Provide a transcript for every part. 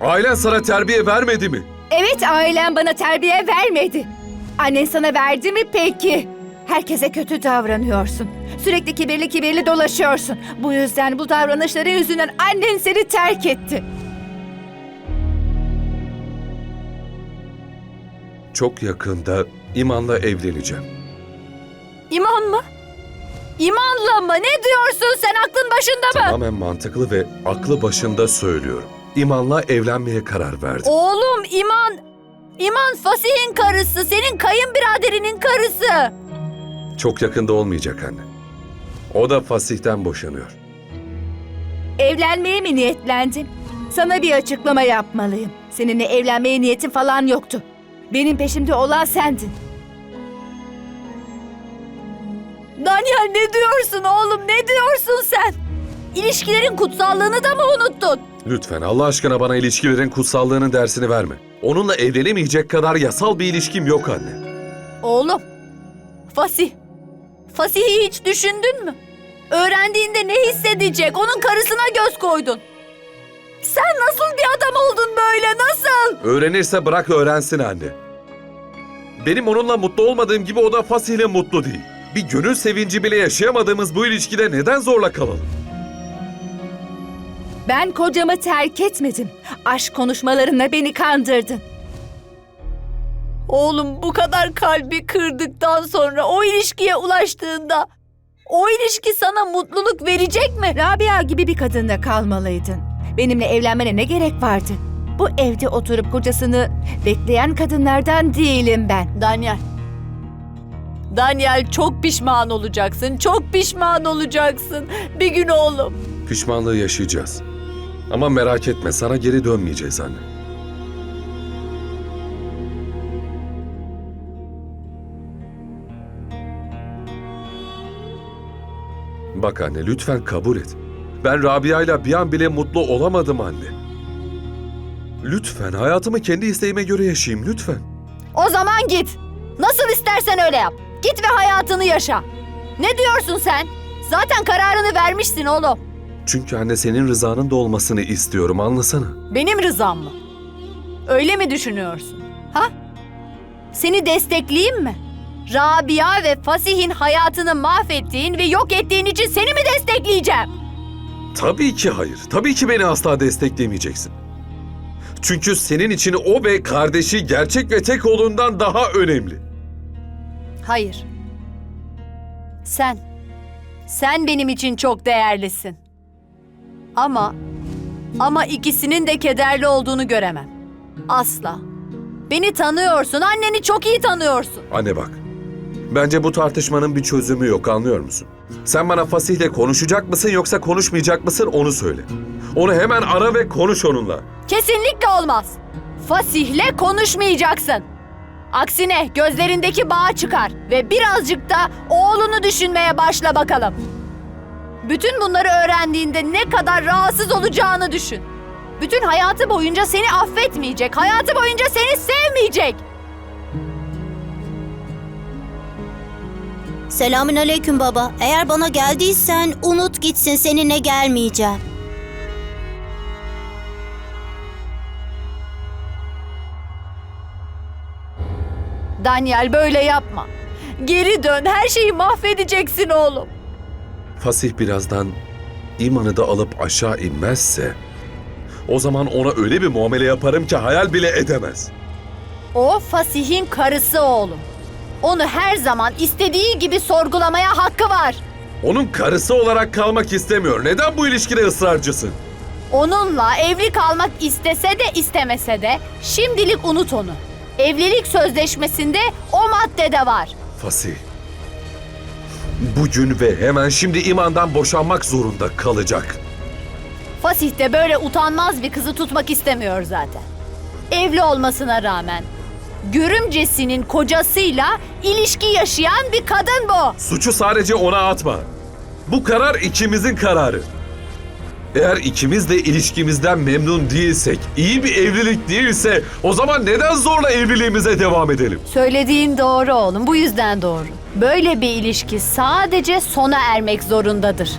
Ailen sana terbiye vermedi mi? Evet ailen bana terbiye vermedi. Annen sana verdi mi peki? Herkese kötü davranıyorsun. Sürekli kibirli kibirli dolaşıyorsun. Bu yüzden bu davranışların yüzünden annen seni terk etti. Çok yakında İman'la evleneceğim. İman mı? İmanla mı? Ne diyorsun sen aklın başında mı? Tamamen mantıklı ve aklı başında söylüyorum. İman'la evlenmeye karar verdim. Oğlum İman... İman Fasih'in karısı, senin kayınbiraderinin karısı. Çok yakında olmayacak anne. O da Fasih'ten boşanıyor. Evlenmeye mi niyetlendin? Sana bir açıklama yapmalıyım. Seninle evlenmeye niyetin falan yoktu. Benim peşimde olan sendin. Daniel ne diyorsun oğlum ne diyorsun sen? İlişkilerin kutsallığını da mı unuttun? Lütfen Allah aşkına bana ilişkilerin kutsallığının dersini verme. Onunla evlenemeyecek kadar yasal bir ilişkim yok anne. Oğlum, Fasih. Fasih'i hiç düşündün mü? Öğrendiğinde ne hissedecek? Onun karısına göz koydun. Sen nasıl bir adam oldun böyle? Nasıl? Öğrenirse bırak öğrensin anne. Benim onunla mutlu olmadığım gibi o da Fasih'le mutlu değil. Bir gönül sevinci bile yaşayamadığımız bu ilişkide neden zorla kalalım? Ben kocamı terk etmedim. Aşk konuşmalarınla beni kandırdın. Oğlum bu kadar kalbi kırdıktan sonra o ilişkiye ulaştığında o ilişki sana mutluluk verecek mi? Rabia gibi bir kadınla kalmalıydın. Benimle evlenmene ne gerek vardı? Bu evde oturup kocasını bekleyen kadınlardan değilim ben. Daniel. Daniel çok pişman olacaksın. Çok pişman olacaksın. Bir gün oğlum. Pişmanlığı yaşayacağız. Ama merak etme sana geri dönmeyeceğiz anne. Bak anne lütfen kabul et. Ben Rabia'yla bir an bile mutlu olamadım anne. Lütfen hayatımı kendi isteğime göre yaşayayım lütfen. O zaman git. Nasıl istersen öyle yap. Git ve hayatını yaşa. Ne diyorsun sen? Zaten kararını vermişsin oğlum. Çünkü anne senin rızanın da olmasını istiyorum anlasana. Benim rızam mı? Öyle mi düşünüyorsun? Ha? Seni destekleyeyim mi? Rabia ve Fasih'in hayatını mahvettiğin ve yok ettiğin için seni mi destekleyeceğim? Tabii ki hayır. Tabii ki beni asla desteklemeyeceksin. Çünkü senin için o ve kardeşi gerçek ve tek oğlundan daha önemli. Hayır. Sen, sen benim için çok değerlisin. Ama, ama ikisinin de kederli olduğunu göremem. Asla. Beni tanıyorsun, anneni çok iyi tanıyorsun. Anne bak. Bence bu tartışmanın bir çözümü yok anlıyor musun? Sen bana Fasih'le konuşacak mısın yoksa konuşmayacak mısın onu söyle. Onu hemen ara ve konuş onunla. Kesinlikle olmaz. Fasih'le konuşmayacaksın. Aksine gözlerindeki bağı çıkar ve birazcık da oğlunu düşünmeye başla bakalım. Bütün bunları öğrendiğinde ne kadar rahatsız olacağını düşün. Bütün hayatı boyunca seni affetmeyecek, hayatı boyunca seni sevmeyecek. Selamün aleyküm baba. Eğer bana geldiysen unut gitsin seninle gelmeyeceğim. Daniel böyle yapma. Geri dön, her şeyi mahvedeceksin oğlum. Fasih birazdan imanı da alıp aşağı inmezse o zaman ona öyle bir muamele yaparım ki hayal bile edemez. O Fasih'in karısı oğlum. Onu her zaman istediği gibi sorgulamaya hakkı var. Onun karısı olarak kalmak istemiyor. Neden bu ilişkide ısrarcısın? Onunla evli kalmak istese de istemese de şimdilik unut onu. Evlilik sözleşmesinde o maddede var. Fasih. Bugün ve hemen şimdi imandan boşanmak zorunda kalacak. Fasih de böyle utanmaz bir kızı tutmak istemiyor zaten. Evli olmasına rağmen görümcesinin kocasıyla ilişki yaşayan bir kadın bu. Suçu sadece ona atma. Bu karar ikimizin kararı. Eğer ikimiz de ilişkimizden memnun değilsek, iyi bir evlilik değilse o zaman neden zorla evliliğimize devam edelim? Söylediğin doğru oğlum, bu yüzden doğru. Böyle bir ilişki sadece sona ermek zorundadır.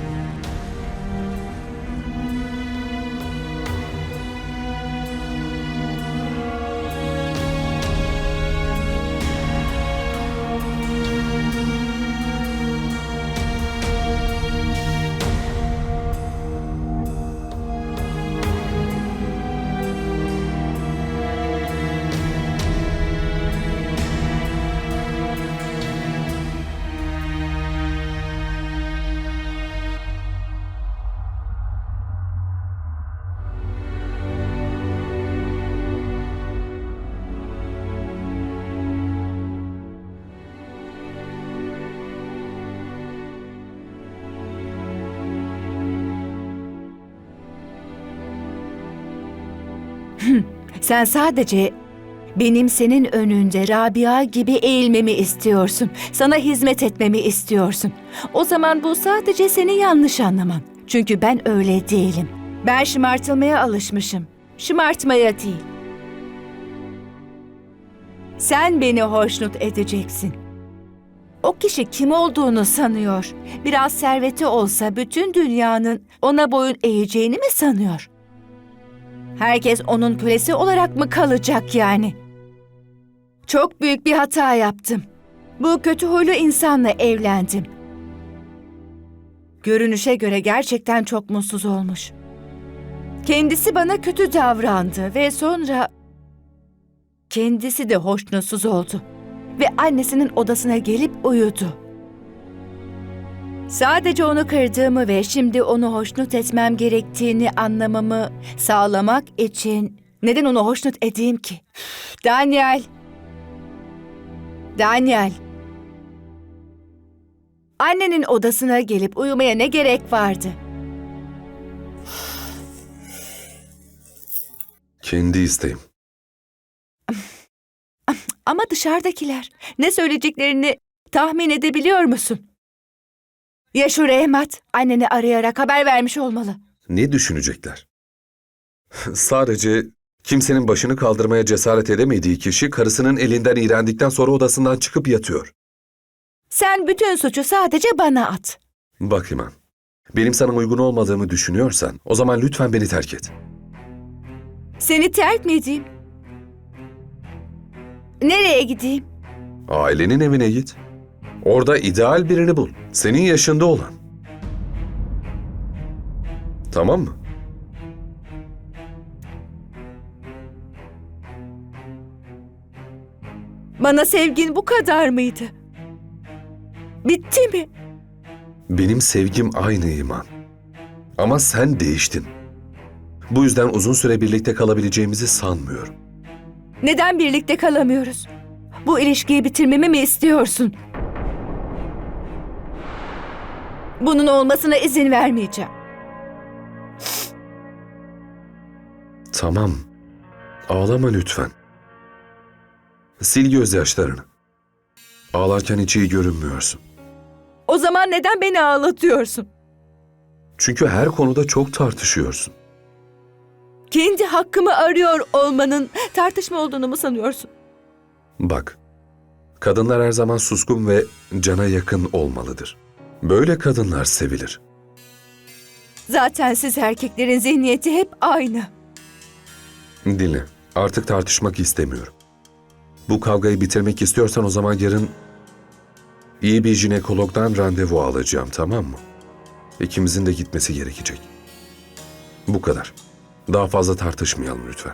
Sen sadece benim senin önünde Rabia gibi eğilmemi istiyorsun. Sana hizmet etmemi istiyorsun. O zaman bu sadece seni yanlış anlaman. Çünkü ben öyle değilim. Ben şımartılmaya alışmışım. Şımartmaya değil. Sen beni hoşnut edeceksin. O kişi kim olduğunu sanıyor. Biraz serveti olsa bütün dünyanın ona boyun eğeceğini mi sanıyor? Herkes onun kölesi olarak mı kalacak yani? Çok büyük bir hata yaptım. Bu kötü huylu insanla evlendim. Görünüşe göre gerçekten çok mutsuz olmuş. Kendisi bana kötü davrandı ve sonra kendisi de hoşnutsuz oldu ve annesinin odasına gelip uyudu. Sadece onu kırdığımı ve şimdi onu hoşnut etmem gerektiğini anlamamı sağlamak için neden onu hoşnut edeyim ki? Daniel. Daniel. Annenin odasına gelip uyumaya ne gerek vardı? Kendi isteğim. Ama dışarıdakiler ne söyleyeceklerini tahmin edebiliyor musun? Ya şu Rehmat anneni arayarak haber vermiş olmalı. Ne düşünecekler? Sadece kimsenin başını kaldırmaya cesaret edemediği kişi karısının elinden iğrendikten sonra odasından çıkıp yatıyor. Sen bütün suçu sadece bana at. Bak İman, benim sana uygun olmadığımı düşünüyorsan o zaman lütfen beni terk et. Seni terk mi edeyim? Nereye gideyim? Ailenin evine git. Orada ideal birini bul. Senin yaşında olan. Tamam mı? Bana sevgin bu kadar mıydı? Bitti mi? Benim sevgim aynı İman. Ama sen değiştin. Bu yüzden uzun süre birlikte kalabileceğimizi sanmıyorum. Neden birlikte kalamıyoruz? Bu ilişkiyi bitirmemi mi istiyorsun? Bunun olmasına izin vermeyeceğim. Tamam. Ağlama lütfen. Sil gözyaşlarını. Ağlarken hiç iyi görünmüyorsun. O zaman neden beni ağlatıyorsun? Çünkü her konuda çok tartışıyorsun. Kendi hakkımı arıyor olmanın tartışma olduğunu mu sanıyorsun? Bak, kadınlar her zaman suskun ve cana yakın olmalıdır. Böyle kadınlar sevilir. Zaten siz erkeklerin zihniyeti hep aynı. Dinle, artık tartışmak istemiyorum. Bu kavgayı bitirmek istiyorsan o zaman yarın iyi bir jinekologdan randevu alacağım, tamam mı? İkimizin de gitmesi gerekecek. Bu kadar. Daha fazla tartışmayalım lütfen.